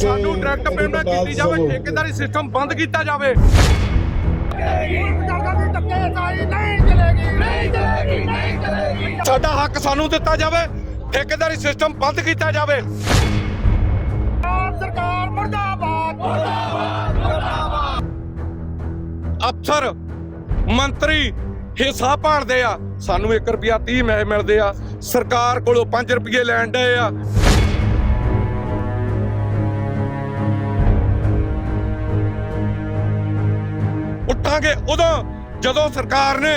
ਸਾਨੂੰ direct payment ਕੀਤੀ ਜਾਵੇ ਠੇਕੇਦਾਰੀ ਸਿਸਟਮ ਬੰਦ ਕੀਤਾ ਜਾਵੇ। ਸਾਡਾ ਹੱਕ ਸਾਨੂੰ ਦਿੱਤਾ ਜਾਵੇ ਠੇਕੇਦਾਰੀ ਸਿਸਟਮ ਬੰਦ ਕੀਤਾ ਜਾਵੇ। ਸਰਕਾਰ ਮਰਦਾਬਾਦ ਅਫਸਰ ਮੰਤਰੀ ਹਿੱਸਾ ਭਾਲਦੇ ਆ। ਸਾਨੂੰ 1 ਰੁਪਿਆ 30 ਮੈਂ ਮਿਲਦੇ ਆ। ਸਰਕਾਰ ਕੋਲੋਂ 5 ਰੁਪਏ ਲੈਣ ਡਏ ਆ। ਉੱਠਾਂਗੇ ਉਦੋਂ ਜਦੋਂ ਸਰਕਾਰ ਨੇ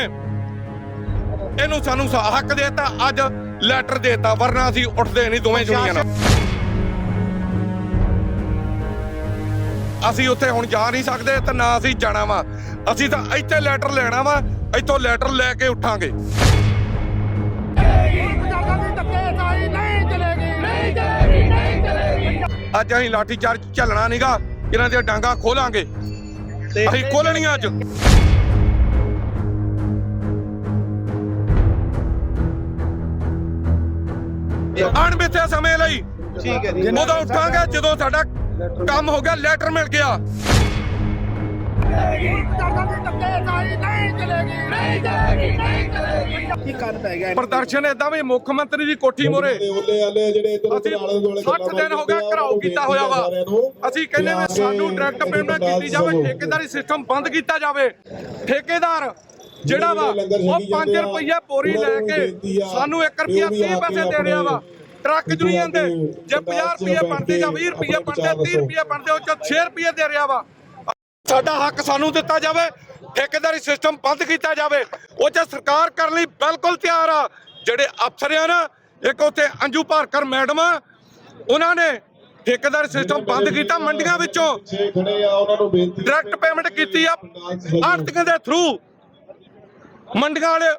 ਇਹਨੂੰ ਸਾਨੂੰ ਹੱਕ ਦੇਤਾ, ਅੱਜ ਲੈਟਰ ਦੇਤਾ, ਵਰਨਾ ਅਸੀਂ ਉੱਠਦੇ ਨਹੀਂ ਦੋਵੇਂ ਜੁਨੀਆਂ ਨਾਲ। ਅਸੀਂ ਉੱਥੇ ਹੁਣ ਜਾ ਨਹੀਂ ਸਕਦੇ ਤੇ ਨਾ ਅਸੀਂ ਜਾਣਾ ਵਾ। ਅਸੀਂ ਤਾਂ ਇੱਥੇ ਲੈਟਰ ਲੈਣਾ ਵਾ, ਇੱਥੋਂ ਲੈਟਰ ਲੈ ਕੇ ਉੱਠਾਂਗੇ। ਅੱਜ ਅਸੀਂ ਲਾਠੀ ਚਾਰਜ ਚੱਲਣਾ ਨਹੀਂਗਾ ਇਹਨਾਂ ਦੀਆਂ ਡਾਂਗਾ ਖੋਲਾਂਗੇ। ਅਸੀਂ ਖੋਲਣੀਆਂ ਅੱਜ ਅਣਮਿੱਥੇ ਸਮੇਂ ਲਈ ਠੀਕ ਹੈ ਜੀ ਉਦੋਂ ਉੱਠਾਂਗੇ ਜਦੋਂ ਸਾਡਾ ਕੰਮ ਹੋ ਗਿਆ ਲੈਟਰ ਮਿਲ ਗਿਆ ਪੈ ਗਿਆ। ਪ੍ਰਦਰਸ਼ਨ ਇਦਾਂ ਵੀ ਮੁੱਖ ਮੰਤਰੀ ਦੀ ਕੋਠੀ ਮੋਰੇ। ਅਸੀਂ ਉੱਧਰ ਆਲੇ ਦੁਆਲੇ 60 ਦਿਨ ਹੋ ਗਿਆ ਘਰਾਓ ਕੀਤਾ ਹੋਇਆ ਵਾ। ਅਸੀਂ ਕਹਿੰਦੇ ਵੀ ਸਾਨੂੰ ਡਾਇਰੈਕਟ ਪੇਮੈਂਟ ਕੀਤੀ ਜਾਵੇ ਠੇਕੇਦਾਰੀ ਸਿਸਟਮ ਬੰਦ ਕੀਤਾ ਜਾਵੇ। ਠੇਕੇਦਾਰ ਜਿਹੜਾ ਵਾ ਉਹ 5 ਰੁਪਏ ਬੋਰੀ ਲੈ ਕੇ ਸਾਨੂੰ 1 ਰੁਪਿਆ 30 ਪੈਸੇ ਦੇ ਰਿਹਾ ਵਾ। ਟਰੱਕ ਯੂਨੀਅਨ ਦੇ ਜੇ 50 ਰੁਪਏ ਬਣਦੇ ਜਾਂ 20 ਰੁਪਏ ਬਣਦੇ 30 ਰੁਪਏ ਬਣਦੇ ਉਹ ਚ 6 ਰੁਪਏ ਦੇ ਰਿਹਾ ਵਾ। ਸਾਡਾ ਹੱਕ ਸਾਨੂੰ ਦਿੱਤਾ ਜਾਵੇ ਠੇਕੇਦਾਰੀ ਸਿਸਟਮ ਬੰਦ ਕੀਤਾ ਜਾਵੇ, ਉਹ ਚ ਸਰਕਾਰ ਕਰਨ ਲਈ ਬਿਲਕੁਲ ਤਿਆਰ ਆ। ਜਿਹੜੇ ਅਫਸਰ ਆ ਨਾ, ਇੱਕ ਉੱਥੇ ਅੰਜੂ ਭਾਰਕਰ ਮੈਡਮ ਆ, ਉਹਨਾਂ ਨੇ ਠੇਕੇਦਾਰੀ ਸਿਸਟਮ ਬੰਦ ਕੀਤਾ ਮੰਡੀਆਂ ਵਿੱਚੋਂ। ਡਾਇਰੈਕਟ ਪੇਮੈਂਟ ਕੀਤੀ ਆ ਆੜਤੀਆਂ ਦੇ ਥਰੂ ਮੰਡੀਆਂ ਵਾਲੇ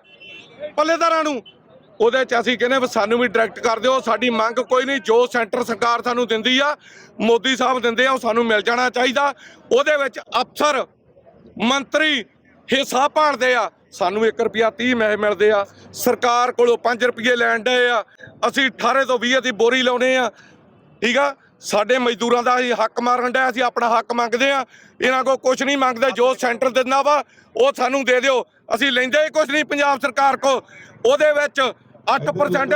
ਪੱਲੇਦਾਰਾਂ ਨੂੰ। ਉਹਦੇ ਚ ਅਸੀਂ ਕਹਿੰਦੇ ਸਾਨੂੰ ਵੀ ਡਾਇਰੈਕਟ ਕਰ ਦਿਓ, ਸਾਡੀ ਮੰਗ ਕੋਈ ਨਹੀਂ, ਜੋ ਸੈਂਟਰ ਸਰਕਾਰ ਸਾਨੂੰ ਦਿੰਦੀ ਆ, ਮੋਦੀ ਸਾਹਿਬ ਦਿੰਦੇ ਆ, ਉਹ ਸਾਨੂੰ ਮਿਲ ਜਾਣਾ ਚਾਹੀਦਾ। ਉਹਦੇ ਵਿੱਚ ਅਫਸਰ ਮੰਤਰੀ ਹਿੱਸਾ ਭਾਲਦੇ ਆ। ਸਾਨੂੰ 1 ਰੁਪਿਆ 30 ਮੈਂ ਮਿਲਦੇ ਆ। ਸਰਕਾਰ ਕੋਲੋਂ 5 ਰੁਪਏ ਲੈਣ ਡਏ ਆ। ਅਸੀਂ 18 ਤੋਂ 20 ਦੀ ਬੋਰੀ ਲਾਉਨੇ ਆ। ਠੀਕ ਆ? ਸਾਡੇ ਮਜ਼ਦੂਰਾਂ ਦਾ ਅਸੀਂ ਹੱਕ ਮਾਰਨ ਡਿਆ ਅਸੀਂ ਆਪਣਾ ਹੱਕ ਮੰਗਦੇ ਆ। ਇਹਨਾਂ ਕੋ ਕੁਝ ਨਹੀਂ ਮੰਗਦੇ। ਜੋ ਸੈਂਟਰ ਦਿੰਦਾ ਵਾ, ਉਹ ਸਾਨੂੰ ਦੇ ਦਿਓ। ਅਸੀਂ ਲੈਂਦੇ ਹੀ ਕੁਝ ਨਹੀਂ ਪੰਜਾਬ ਸਰਕਾਰ ਕੋ ਉਹਦੇ ਵਿੱਚ 8%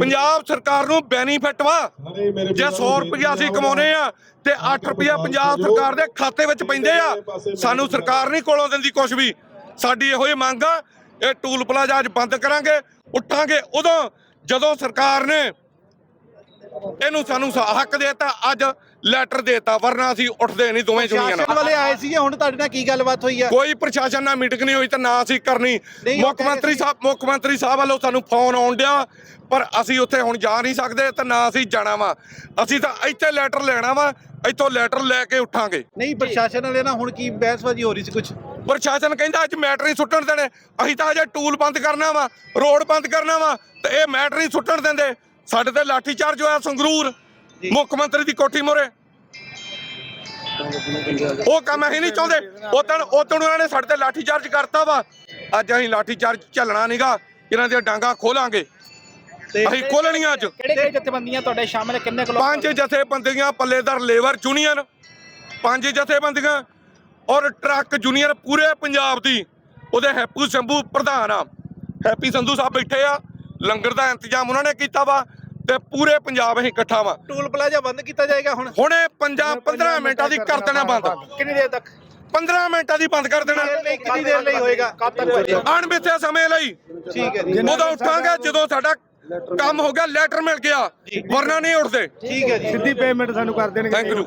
ਪੰਜਾਬ ਸਰਕਾਰ ਨੂੰ ਬੈਨੀਫਿਟ ਵਾ। ਜੇ 100 ਰੁਪਇਆ ਅਸੀਂ ਕਮਾਉਨੇ ਆ ਤੇ 8 ਰੁਪਇਆ ਪੰਜਾਬ ਸਰਕਾਰ ਦੇ ਖਾਤੇ ਵਿੱਚ ਪੈਂਦੇ ਆ, ਸਾਨੂੰ ਸਰਕਾਰ ਨਹੀਂ ਕੋਲੋਂ ਦਿੰਦੀ ਕੁਝ ਵੀ। ਸਾਡੀ ਇਹੋ ਹੀ ਮੰਗ ਆ, ਇਹ ਟੂਲ ਪਲਾਜ਼ਾ ਅੱਜ ਬੰਦ ਕਰਾਂਗੇ, ਉੱਠਾਂਗੇ ਉਦੋਂ ਜਦੋਂ ਸਰਕਾਰ ਨੇ ਇਹਨੂੰ ਸਾਨੂੰ ਸ- ਹੱਕ ਦੇਤਾ, ਅੱਜ ਲੈਟਰ ਦੇਤਾ ਵਰਨਾ ਅਸੀਂ ਉੱਠਦੇ ਨਹੀਂ ਦੋਵੇਂ ਜੁਨੀਆਂ ਨਾਲ। ਵਾਲੇ ਆਏ ਸੀਗੇ ਹੁਣ ਤੁਹਾਡੇ ਨਾਲ ਕੀ ਗੱਲਬਾਤ ਹੋਈ ਆ? ਕੋਈ ਪ੍ਰਸ਼ਾਸਨ ਨਾਲ ਮੀਟਿੰਗ ਨਹੀਂ ਹੋਈ ਤਾਂ ਨਾ ਅਸੀਂ ਕਰਨੀ। ਨਹੀਂ, ਉਹ ਮੁੱਖ ਕਹਿ ਮੰਤਰੀ ਸਾਹਿਬ ਮੁੱਖ ਮੰਤਰੀ ਸਾਹਿਬ ਵੱਲੋਂ ਸਾਨੂੰ ਫੋਨ ਆਉਣ ਡਿਆ ਪਰ ਅਸੀਂ ਉੱਥੇ ਹੁਣ ਜਾ ਨਹੀਂ ਸਕਦੇ ਤੇ ਨਾ ਅਸੀਂ ਜਾਣਾ ਵਾ। ਅਸੀਂ ਤਾਂ ਇੱਥੇ ਲੈਟਰ ਲੈਣਾ ਵਾ ਇੱਥੋਂ ਲੈਟਰ ਲੈ ਕੇ ਉੱਠਾਂਗੇ। ਨਹੀਂ ਪ੍ਰਸ਼ਾਸਨ ਵਾਲੇ ਨਾਲ ਹੁਣ ਕੀ ਬਹਿਸਬਾਜ਼ੀ ਹੋ ਰਹੀ ਸੀ ਕੁਝ ਪ੍ਰਸ਼ਾਸਨ ਕਹਿੰਦਾ ਅੱਜ ਮੈਟਰ ਹੀ ਸੁੱਟਣ ਦੇਣੇ ਅਸੀਂ ਤਾਂ ਅਜੇ ਟੂਲ ਬੰਦ ਕਰਨਾ ਵਾ ਰੋਡ ਬੰਦ ਕਰਨਾ ਵਾ ਤੇ ਇਹ ਮੈਟਰ ਹੀ ਸੁੱਟਣ ਦਿੰਦੇ। ਸਾਡੇ ਤੇ ਲਾਠੀ ਚਾਰਜ ਹੋਇਆ ਸੰਗਰੂਰ। ਮੁੱਖ ਮੰਤਰੀ ਦੀ ਕੋਠੀ ਮੋਰੇ। ਉਹ ਕੰਮ ਅਸੀਂ ਨਹੀਂ ਚਾਹੁੰਦੇ। ਉਦੋਂ ਉਦੋਂ ਉਹਨਾਂ ਨੇ ਸਾਡੇ ਤੇ ਲਾਠੀ ਚਾਰਜ ਕਰਤਾ ਵਾ। ਅੱਜ ਅਸੀਂ ਲਾਠੀ ਚਾਰਜ ਚੱਲਣਾ ਨਹੀਂਗਾ ਇਹਨਾਂ ਦੀਆਂ ਡਾਂਗਾ ਖੋਲਾਂਗੇ। ਅਸੀਂ ਖੋਲਣੀਆਂ ਅੱਜ। ਕਿਹੜੇ ਕਿਹੜੇ ਜਥੇਬੰਦੀਆਂ ਤੁਹਾਡੇ ਸ਼ਾਮਲ? ਕਿੰਨੇ ਕਿਲੋ ਪੰਜ ਜਥੇਬੰਦੀਆਂ ਪੱਲੇਦਾਰ ਲੇਬਰ ਯੂਨੀਅਨ ਪੰਜ ਜਥੇਬੰਦੀਆਂ ਔਰ ਟਰੱਕ ਯੂਨੀਅਨ ਪੂਰੇ ਪੰਜਾਬ ਦੀ। ਉਹਦੇ ਹੈਪੂ ਸ਼ੰਭੂ ਪ੍ਰਧਾਨ ਆ। ਹੈਪੀ ਸੰਧੂ ਸਾਹਿਬ ਬੈਠੇ ਆ। ਲੰਗਰ ਦਾ ਇੰਤਜ਼ਾਮ ਉਹਨਾਂ ਨੇ ਕੀਤਾ ਵਾ। ਤੇ ਪੂਰੇ ਪੰਜਾਬ ਅਸੀਂ ਇਕੱਠਾ ਵਾ। ਟੂਲ ਪਲਾਜ਼ਾ ਬੰਦ ਕੀਤਾ ਜਾਏਗਾ ਹੁਣ? ਹੁਣੇ ਪੰਜਾਬ 15 ਮਿੰਟਾਂ ਦੀ ਕਰ ਦੇਣਾ ਬੰਦ। ਕਿੰਨੀ ਦੇਰ ਤੱਕ? 15 ਮਿੰਟਾਂ ਦੀ ਬੰਦ ਕਰ ਦੇਣਾ। ਕਿੰਨੀ ਦੇਰ ਲਈ ਹੋਏਗਾ? ਕਦ ਤੱਕ ਹੋਏਗਾ? ਅਣਮਿੱਥੇ ਸਮੇਂ ਲਈ। ਠੀਕ ਹੈ ਜੀ। ਉਦੋਂ ਉੱਠਾਂਗੇ ਜਦੋਂ ਸਾਡਾ ਕੰਮ ਹੋ ਗਿਆ ਲੈਟਰ ਮਿਲ ਗਿਆ। ਵਰਨਾ ਨਹੀਂ ਉੱਠਦੇ। ਠੀਕ ਹੈ ਜੀ। ਸਿੱਧੀ ਪੇਮੈਂਟ ਸਾਨੂੰ ਕਰ ਦੇਣਗੇ ਥੈਂਕ ਯੂ